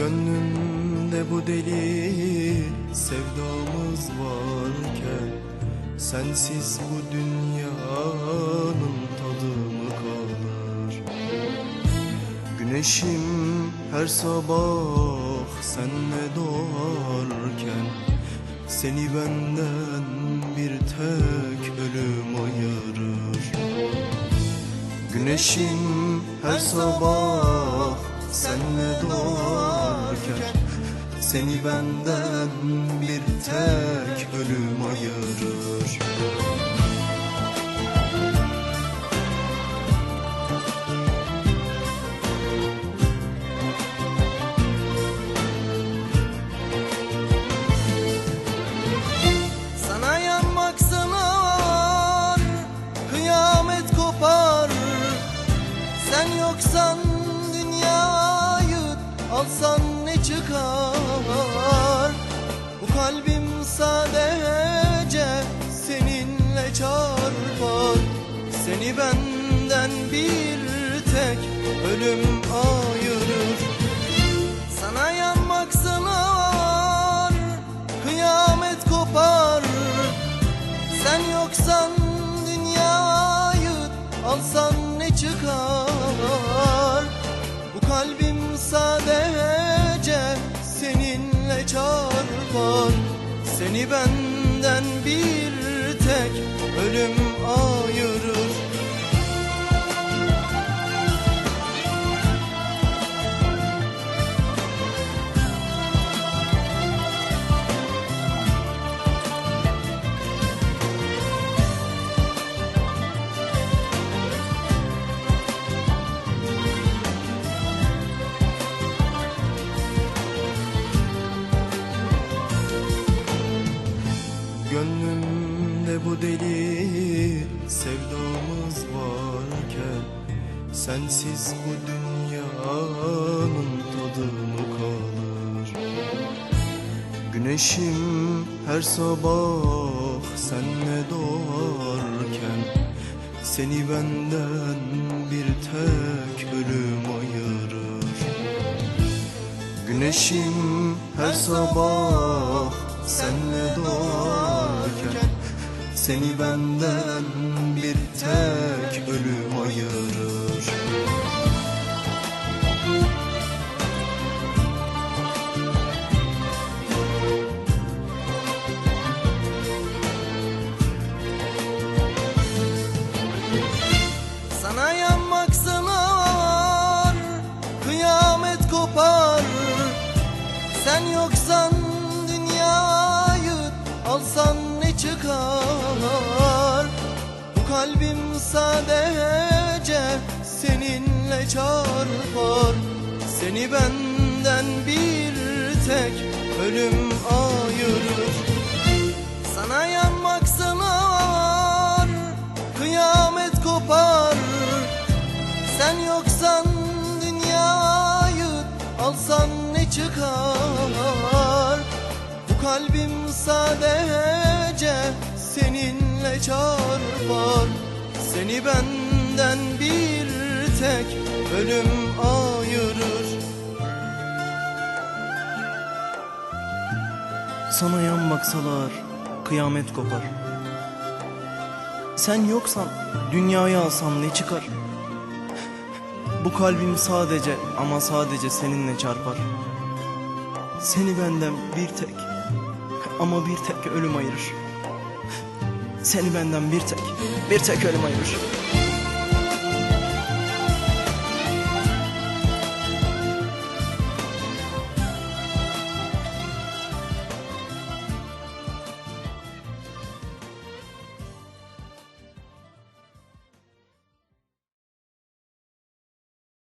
Gönlümde bu deli sevdamız varken Sensiz bu dünyanın tadı mı kalır? Güneşim her sabah senle doğarken Seni benden bir tek ölüm ayırır. Güneşim her sabah senle doğarken Seni benden bir tek ölüm ayırır. Sana yanmak sınar Kıyamet kopar Sen yoksan dünyayı Alsan ne çıkar? Bu kalbim sadece Seninle çarpar. Seni benden bir tek Ölüm ayırır. Sana yanmak sınar Kıyamet kopar. Sen yoksan dünyayı Alsan ne çıkar? Bu kalbim sadece Seni benden bu deli sevdamız varken Sensiz bu dünyanın tadı mı kalır. Güneşim her sabah senle doğarken Seni benden bir tek ölüm ayırır. Güneşim her sabah senle Seni benden bir tek ölüm ayırır. Sana yanmak sınar Kıyamet kopar Sen yoksan dünyayı Alsan ne çıkar kalbim sadece Seninle çarpar. Seni benden bir tek Ölüm ayırır. Sana yanmak sınar Kıyamet kopar. Sen yoksan dünyayı Alsan ne çıkar? Bu kalbim sadece Çarpar Seni benden bir tek Ölüm ayırır Sana yan baksalar kıyamet kopar Sen yoksan dünyayı alsam ne çıkar Bu kalbim sadece ama sadece seninle çarpar. Seni benden bir tek ama bir tek ölüm ayırır. Seni benden bir tek, bir tek ölüm ayırır.